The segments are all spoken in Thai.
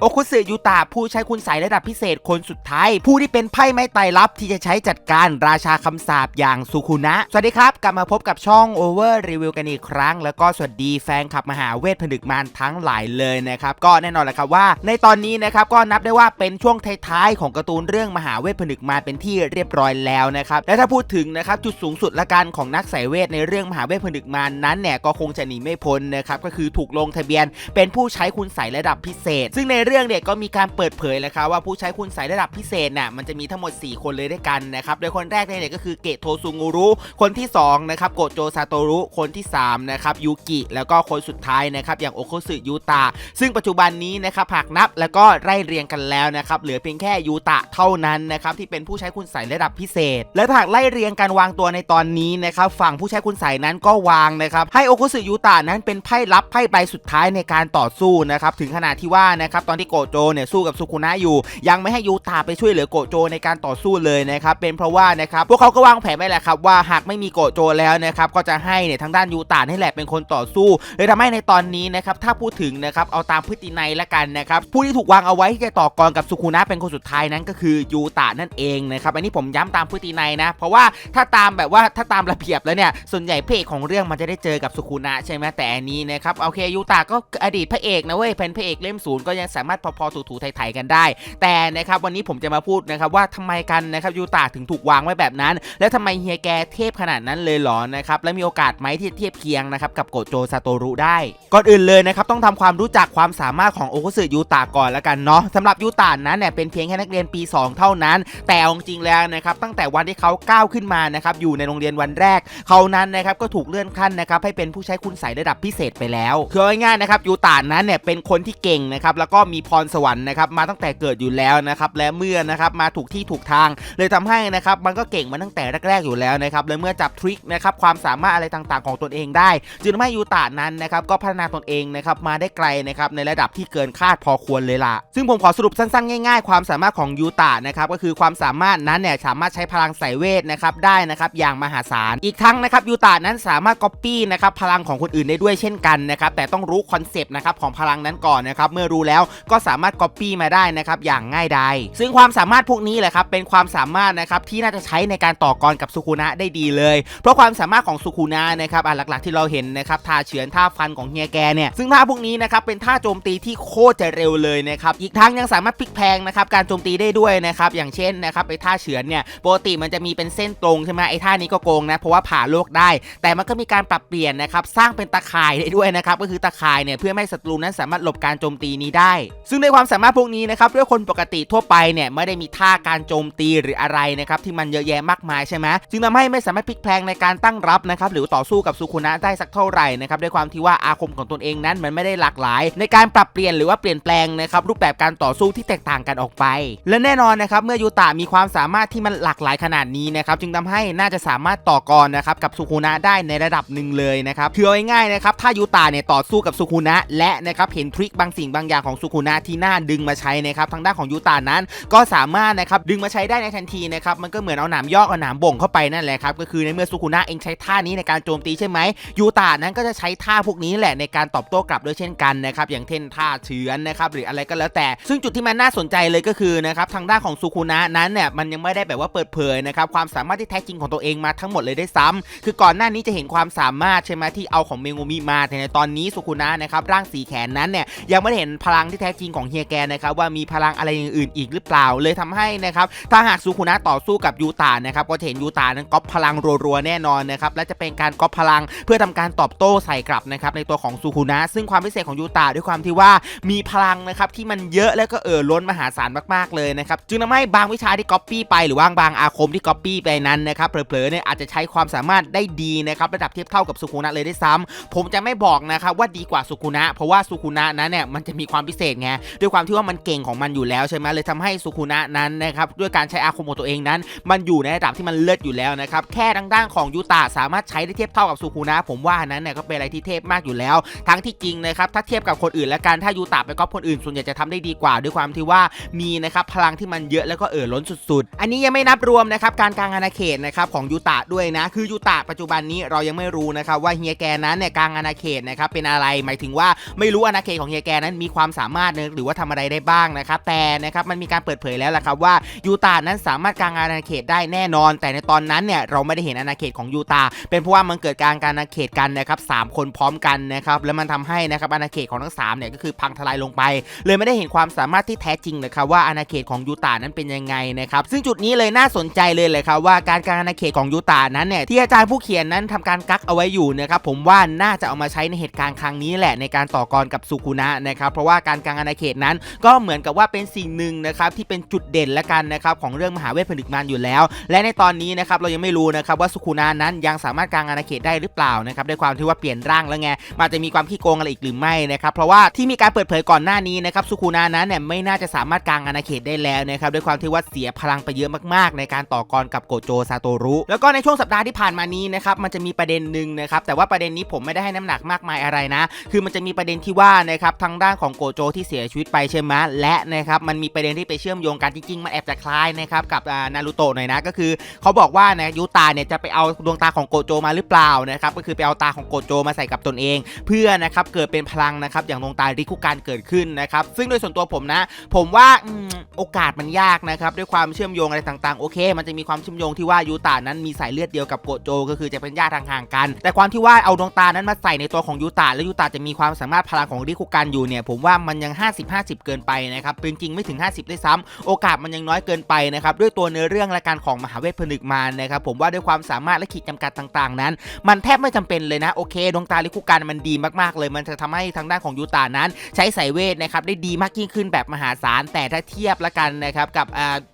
โอคุสึยูตะผู้ใช้คุณใสยระดับพิเศษคนสุดท้าย ผู้ที่เป็นไพ่ไม้ไตรลับที่จะใช้จัดการราชาคำสาปอย่างสุคุนะ สวัสดีครับ กลับมาพบกับช่อง Over Review กันอีกครั้ง แล้วก็สวัสดีแฟนคลับมหาเวทผนึกมารทั้งหลายเลยนะครับ ก็แน่นอนแหละครับว่า ในตอนนี้นะครับก็นับได้ว่าเป็นช่วงท้ายๆของการ์ตูนเรื่องมหาเวทผนึกมารเป็นที่เรียบร้อยแล้วนะครับและถ้าพูดถึงนะครับจุดสูงสุดละกันของนักสายเวทในเรื่องมหาเวทผนึกมารนั้นเนี่ยก็คงจะหนีไม่พ้นนะครับก็คือถูกลงทะเบียนเป็นผู้ใช้คุณใสยระดับพิเศษ ซึ่งในเรื่องเนี่ยก็มีการเปิดเผยเลยครับว่าผู้ใช้คุณใสยระดับพิเศษน่ะมันจะมีทั้งหมด 4 คนเลยด้วยกันนะครับโดยคนแรกเนี่ยก็คือเกะโทซุงูรุคนที่2นะครับโกโจซาโตรุคนที่3นะครับยูกิแล้วก็คนสุดท้ายนะครับอย่างโอโคสึยูตะซึ่งปัจจุบันนี้นะครับหากนับแล้วก็ไล่เรียงกันแล้วนะครับเหลือเพียงแค่ยูตะเท่านั้นนะครับที่เป็นผู้ใช้คุณใสยระดับพิเศษ และถ้าหากไล่เรียงการวางตัวในตอนนี้นะครับฝั่งผู้ใช้คุณใสยนั้นก็วางนะครับให้โอโคสึยูตะนั้นเป็นไพ่ลับไพ่ใบสุดท้ายในการต่อสู้นะครับถึงขนาดที่ว่านะครับตอนที่โกโจเนี่ยสู้กับสุคุนะอยู่ ยังไม่ให้ยูตะไปช่วยเหลือโกโจในการต่อสู้เลยนะครับเป็นเพราะว่านะครับพวกเขาก็วางแผนไว้แหละครับว่าหากไม่มีโกโจแล้วนะครับก็จะให้เนี่ยทางด้านยูตะนี่แหละเป็นคนต่อสู้เลยทำให้ในตอนนี้นะครับถ้าพูดถึงนะครับเอาตามพฤตินัยละกันนะครับผู้ที่ถูกวางเอาไว้ที่จะต่อกรกับสุคุนะเป็นคนสุดท้ายนั้นก็คือยูตะนั่นเองนะครับอันนี้ผมย้ำตามพฤตินัยนะ เพราะว่าถ้าตามแบบว่าถ้าตามระเบียบแล้วเนี่ยส่วนใหญ่พระเอกของเรื่องมันจะได้เจอกับสุคุนะใช่ไหมแต่อันนี้นะครับโอเคยูตะก็อดีตพระเอกนะเว้ยเป็นพระเอกเล่มศูนย์ก็ยังสามารถพอๆถูๆไถๆกันได้ แต่นะครับวันนี้ผมจะมาพูดนะครับว่าทำไมกันนะครับยูตะถึงถูกวางไว้แบบนั้น แล้วทำไมเฮียแกเทพขนาดนั้นเลยหรอนะครับและมีโอกาสไหมที่จะเทียบเคียงนะครับกับโกโจซาโตรุได้ ก่อนอื่นเลยนะครับต้องทำความรู้จักความสามารถของโอคุสึยูตะก่อนล้วกันเนาะสำหรับยูตะนั้นเนี่ยเป็นเพียงแค่นักเรียนปี 2 เท่านั้น แต่อาจริงๆแล้วนะครับตั้งแต่วันที่เขาก้าวขึ้นมานะครับอยู่ในโรงเรียนวันแรก เขานั้นนะครับก็ถูกเลื่อนขั้นนะครับให้เป็นผู้ใช้คุณใสยระดับพิเศษไปแล้วคือง่ายๆนะครับยูตะนั้นเนี่ยเป็นคนที่เก่งนะครับแล้วก็มีพรสวรรค์นะครับมาตั้งแต่เกิดอยู่แล้วนะครับและเมื่อนะครับมาถูกที่ถูกทาง เลยทำให้นะครับมันก็เก่งมาตั้งแต่แรกๆอยู่แล้วนะครับและเมื่อจับทริคนะครับความสามารถอะไรต่างๆ ของตนเองได้จึงทำให้ยูตะนั้นนะครับก็พัฒนาตนเองนะครับมาได้ไกลนะครับในระดับที่เกินคาดพอควรเลยล่ะ ซึ่งผมขอสรุปสั้นๆ ง่ายๆ ความสามารถของยูตะนะครับก็คือความสามารถนั้นเนี่ยสามารถใช้พลังสายเวทนะครับได้นะครับอย่างมหาศาลอีกทั้งนะครับยูตะนั้นสามารถก๊อปปี้นะครับพลังของคนอื่นได้ด้วยเช่นกันนะครับแต่ต้องรู้คอนเซปต์นะครับของพลังนั้นก่อนนะครับเมื่อรู้แล้วก็สามารถก๊อปปี้มาได้นะครับอย่างง่ายดายซึ่งความสามารถพวกนี้แหละครับเป็นความสามารถนะครับที่น่าจะใช้ในการต่อกรกับสุคุนะได้ดีเลย เพราะความสามารถของสุคุนะนะครับอะหลักๆที่เราเห็นนะครับท่าเฉือนท่าฟันของเฮียแกเนี่ยซึ่งท่าพวกนี้นะครับเป็นท่าโจมตีที่โคตรจะเร็วเลยนะครับอีกทั้งยังสามารถพลิกแพงนะครับการโจมตีได้ด้วยนะครับอย่างเช่นนะครับไอ้ท่าเฉือนเนี่ยปกติมันจะมีเป็นเส้นตรงใช่ไหมไอ้ท่านี้ก็โกงนะเพราะว่าผ่าโลกได้ แต่มันก็มีการปรับเปลี่ยนนะครับสร้างเป็นตะข่ายได้ด้วยนะครับก็คือตะข่ายเนี่ยเพื่อไม่ให้ศัตรูนั้นสามารถหลบการโจมตีนี้ได้ซึ่งในความสามารถพวกนี้นะครับด้วยคนปกติทั่วไปเนี่ยไม่ได้มีท่าการโจมตีหรืออะไรนะครับที่มันเยอะแยะมากมายใช่ไหมจึงทำให้ไม่สามารถพลิกแพลงในการตั้งรับนะครับหรือต่อสู้กับสุคุนะได้สักเท่าไหร่นะครับด้วยความที่ว่าอาคมของตนเองนั้นมันไม่ได้หลากหลาย ในการปรับเปลี่ยนหรือว่าเปลี่ยนแปลงนะครับรูปแบบการต่อสู้ที่แตกต่างกันออกไป และแน่นอนนะครับเมื่อยูตะมีความสามารถที่มันหลากหลายขนาดนี้นะครับจึงทำให้น่าจะสามารถต่อกรนะครับกับสุคุนะได้ในระดับหนึ่งเลยนะครับคือเอง่ายๆนะครับถ้ายูตะเนี่ยต่อสู้กับสุคุนะและนะครับเห็นทริคบางสิ่งบางอย่างของสุคุนะที่น่าดึงมาใช้นะครับทางด้านของยูตะนั้น ก็สามารถนะครับดึงมาใช้ได้ในทันทีนะครับมันก็เหมือนเอาหนามยอกเอาหนามบ่งเข้าไปนั่นแหละครับก็คือในเมื่อสุคุนะเองใช้ท่านี้ในการโจมตีใช่ไหมยูตะนั้นก็จะใช้ท่าพวกนี้แหละในการตอบโต้กลับด้วยเช่นกันนะครับอย่างเช่นท่าเฉือนนะครับหรืออะไรก็แล้วแต่ ซึ่งจุดที่มันน่าสนใจเลยก็คือนะครับทางด้านของสุคุนะนั้นเนี่ยมันยังไม่ได้แบบว่าเปิดเผยนะครับความสามารถที่แท้จริงของตัวเองมาทั้งหมดเลยได้ซ้ำคือก่อนหน้านี้จะเห็นความสามารถใช่ไหมที่เอาของเมงูมิมาแต่ในตอนนี้สุคุนะนะครับร่างสีแขนนั้นเนี่ยยังไม่ได้เห็นพลังที่แท้จริงของเฮียแกนะครับว่ามีพลังอะไรอย่างอื่นอีกหรือเปล่าเลยทำให้นะครับถ้าหากสุคุนะต่อสู้กับยูตานะครับก็เห็นยูตานั้นก๊อปพลังรัวๆแน่นอนนะครับและจะเป็นการก๊อปพลังเพื่อทำการตอบโต้ใส่กลับนะครับในตัวของสุคุนะซึ่งความพิเศษของยูตาด้วยความที่ว่ามีพลังนะครับที่มันเยอะแล้วก็เอ่อล้นมหาศาลมากๆเลยนะครับจึงทำให้บางวิชาที่ก๊อปปี้ไปหรือว่าบางอาคมที่ก๊อปปี้ไปนั้นนะครับเผลอๆเนี่ยอาจจะใช้ความสามารถได้ดีนะครับระดับเทียบเท่ากับสุคุนะเลยได้ซ้ำผมจะไม่บอกนะครับว่าดีกว่าสุคุนะ เพราะว่าสุคุนะนั้นเนี่ยมันจะมีความพิเศษไงด้วยความที่ว่ามันเก่งของมันอยู่แล้วใช่ไหมเลยทำให้สุคุนะนั้นนะครับด้วยการใช้อาคมของตัวเองนั้น มันอยู่ในระดับที่มันเลิศอยู่แล้วนะครับแค่ทางด้านของยูตะสามารถใช้ได้เทียบเท่ากับสุคุนะผมว่านั้นเนี่ยก็เป็นอะไรที่เทพมากอยู่แล้ว ทั้งที่จริงนะครับถ้าเทียบกับคนอื่นและกันถ้ายูตะไปก๊อปคนอื่นส่วนใหญ่จะทำได้ดีกว่า ด้วยความที่ว่ามีนะครับพลังที่มันเยอะแล้วก็เอ่อล้นสุด ๆ อันนี้ยังไม่นับรวมนะครับการกลางอาณาเขตนะครับของยูตะด้วยนะคือยูตะปัจจุบันนี้เรายังไม่รู้นะครับว่าเฮียแกนั้นเนี่ยกลางอาณาเขตนะครับเป็นอะไรหมายถึงว่าไม่รู้อาณาเขตของเฮียแกนั้นมีความสามารถารถหรือว่าทำอะไรได้บ้างนะครับแต่นะครับมันมีการเปิดเผยแล้วล่ะครับว่ายูตานั้นสามารถกางอาณาเขตได้แน่นอน แต่ในตอนนั้นเนี่ยเราไม่ได้เห็นอาณาเขตของยูตาเป็นเพราะว่ามันเกิดการการอาณาเขตกันนะครับสามคนพร้อมกันนะครับแล้วมันทำให้นะครับอาณาเขตของทั้งสามเนี่ยก็คือพังทลายลงไป เลยไม่ได้เห็นความสามารถที่แท้จริงเลยครับว่าอาณาเขตของยูตานั้นเป็นยังไงนะครับซึ่งจุดนี้เลยน่าสนใจเลยเลยครับว่าการกางอาณาเขตของยูตานั้นเนี่ยที่อาจารย์ผู้เขียนนั้นทำการกักเอาไว้อยู่นะครับผมว่าน่าจะเอามาใช้ในเหตุการณ์ครั้งนี้แหละในการต่อกรกับสุคุนะนะครับเพราะว่าการกาางอาณาเขตนั้น ก็เหมือนกับว่าเป็นสิ่งหนึ่งนะครับที่เป็นจุดเด่นละกันนะครับของเรื่องมหาเวทผนึกมารอยู่แล้ว และในตอนนี้นะครับเรายังไม่รู้นะครับว่าสุคุนานั้นยังสามารถกางอาณาเขตได้หรือเปล่านะครับด้วยความที่ว่าเปลี่ยนร่างแล้วไงมันจะมีความขี้โกงอะไรอีกหรือไม่นะครับเพราะว่าที่มีการเปิดเผยก่อนหน้านี้นะครับสุคุนานั้นเนี่ยไม่น่าจะสามารถกางอาณาเขตได้แล้วนะครับด้วยความที่ว่าเสียพลังไปเยอะมากๆ ในการต่อกรกับโกโจซาโตรุแล้วก็ในช่วงสัปดาห์ที่ผ่านมานี้นะครับมันจะมีประเด็นหนึ่งนะครับแต่ว่าประเด็นนี้ผมไม่ได้ให้น้ำหนักมากมายอะไรนะ คือมันจะมีประเด็นที่ว่านะครับทางด้านของโกโจที่เสียชีวิตไปใช่ไหมและนะครับมันมีประเด็นที่ไปเชื่อมโยงกันจริงๆมันแอบจะคล้ายนะครับกับนารูโตะหน่อยนะก็คือเขาบอกว่านะยูตาเนี่ยจะไปเอาดวงตาของโกโจมาหรือเปล่านะครับก็คือไปเอาตาของโกโจมาใส่กับตนเอง เพื่อนะครับเกิดเป็นพลังนะครับอย่างดวงตาริคุการเกิดขึ้นนะครับซึ่งโดยส่วนตัวผมนะ ผมว่าอโอกาสมันยากนะครับด้วยความเชื่อมโยงอะไรต่างๆโอเค มันจะมีความเชื่อมโยงที่ว่ายูตานั้นมีสายเลือดเดียวกับโกโจ ก็คือจะเป็นญาติห่างๆกัน แต่ความที่ว่าเอาดวงตานั้นมาใส่ในตัวของยูตาแล้วยูตาจะมีความสามารถพลังของริคุการอยู่เนี่ยผมว่ามันยัง50-50 เกินไปนะครับจริงๆไม่ถึง 50ด้ซ้ำโอกาสมันยังน้อยเกินไปนะครับด้วยตัวเนื้อเรื่องและการของมหาเวทผนึกมานะครับผมว่าด้วยความสามารถและขีดจำกัดต่างๆ นั้น มันแทบไม่จำเป็นเลยนะโอเคดวงตาริคุการมันดีมากๆ เลย มันจะทำให้ทางด้านของยูตานั้น ใช้สายเวทนะครับได้ดีมากยิ่งขึ้นแบบมหาศาลแต่ถ้าเทียบละกันนะครับกับ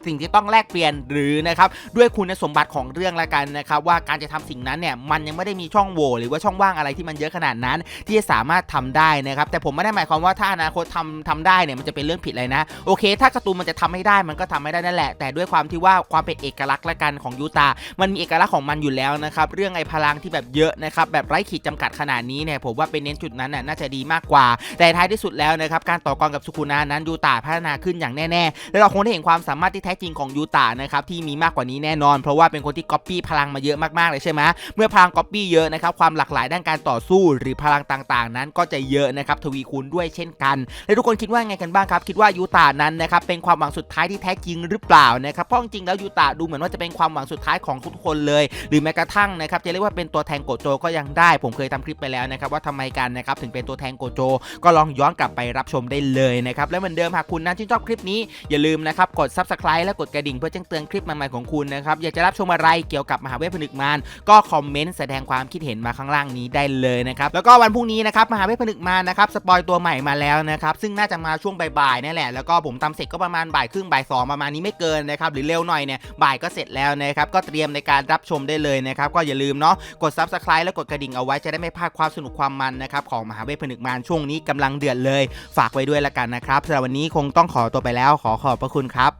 สิ่งที่ต้องแลกเปลี่ยนหรือนะครับด้วยคุณสมบัติของเรื่องละกันนะครับว่าการจะทำสิ่งนั้นเนี่ยมันยังไม่ได้มีช่องโหว่หรือว่าช่องว่างอะไรที่มันเยอะขนาดนั้น ที่จะสามารถทำได้นะครับแต่ผมไม่ได้หมายความว่าถ้าอนาคตทำทำได้เนี่ยมันจะเป็นเรื่องผิดเลยนะโอเค ถ้าการ์ตูนมันจะทำไม่ได้มันก็ทำไม่ได้นั่นแหละ แต่ด้วยความที่ว่าความเป็นเอกลักษณ์ละกันของยูตา มันมีเอกลักษณ์ของมันอยู่แล้วนะครับเรื่องไอ้พลังที่แบบเยอะนะครับแบบไร้ขีดจำกัดขนาดนี้เนี่ยผมว่าเป็นเน้นจุดนั้นน่ะน่าจะดีมากกว่า แต่ท้ายที่สุดแล้วนะครับการต่อกรกับสุคุนานั้นยูตาพัฒนาขึ้นอย่างแน่ๆ และเราคงได้เห็นความสามารถที่แท้จริงของยูตานะครับที่มีมากกว่านี้แน่นอน เพราะว่าเป็นคนที่ก๊อปปี้พลังมาเยอะมากๆเลยใช่ไหมเมื่อพลังก๊อปปี้เยอะนะครับความหลากหลายด้านการต่อสู้ หรือพลังต่างๆ นั้นก็จะเยอะนะครับทวีคูณด้วยเช่นกันและทุกคนคิดว่าไงกันบ้างครับ คิดว่ายูตานั้นนะครับเป็นความหวังสุดท้ายที่แท้จริงหรือเปล่านะครับเพราะจริงแล้วยูตาดูเหมือนว่าจะเป็นความหวังสุดท้ายของทุกคนเลย หรือแม้กระทั่งนะครับจะเรียกว่าเป็นตัวแทนโกโจก็ยังได้ ผมเคยทำคลิปไปแล้วนะครับว่าทำไมกันนะครับถึงเป็นตัวแทนโกโจ ก็ลองย้อนกลับไปรับชมได้เลยนะครับและเหมือนเดิมหากคุณนั้นชื่นชอบคลิปนี้อย่าลืมนะครับกด subscribe และกดกระดิ่งเพื่อแจ้งเตือนคลิปใหม่ๆของคุณนะครับอยากจะรับชมอะไรเกี่ยวกับมหาเวทผนึกมารก็คอมเมนต์แสดงความคิดเห็นมาข้างล่างนี้ได้เลยนะครับแล้วก็วันพรุ่งนี้นะครับมหาเวทผนึกมารนะครับสปอยตัวใหม่มาแล้วนะครับซึ่งน่าจะมาช่วงบ่ายๆนี่แหละ แล้วก็ผมทำเสร็จก็ประมาณบ่ายครึ่งบ่ายสองประมาณนี้ไม่เกินนะครับหรือเร็วหน่อยเนี่ยบ่ายก็เสร็จแล้วนะครับก็เตรียมในการรับชมได้เลยนะครับก็อย่าลืมเนาะกด subscribe และกดกระดิ่งเอาไว้จะได้ไม่พลาดความสนุกความมันนะครับของมหาเวทผนึกมารช่วงนี้กำลังเดือดเลย ฝากไว้ด้วยละกันนะครับสำหรับวันนี้คงต้องขอตัวไปแล้วขอขอบพระคุณครับ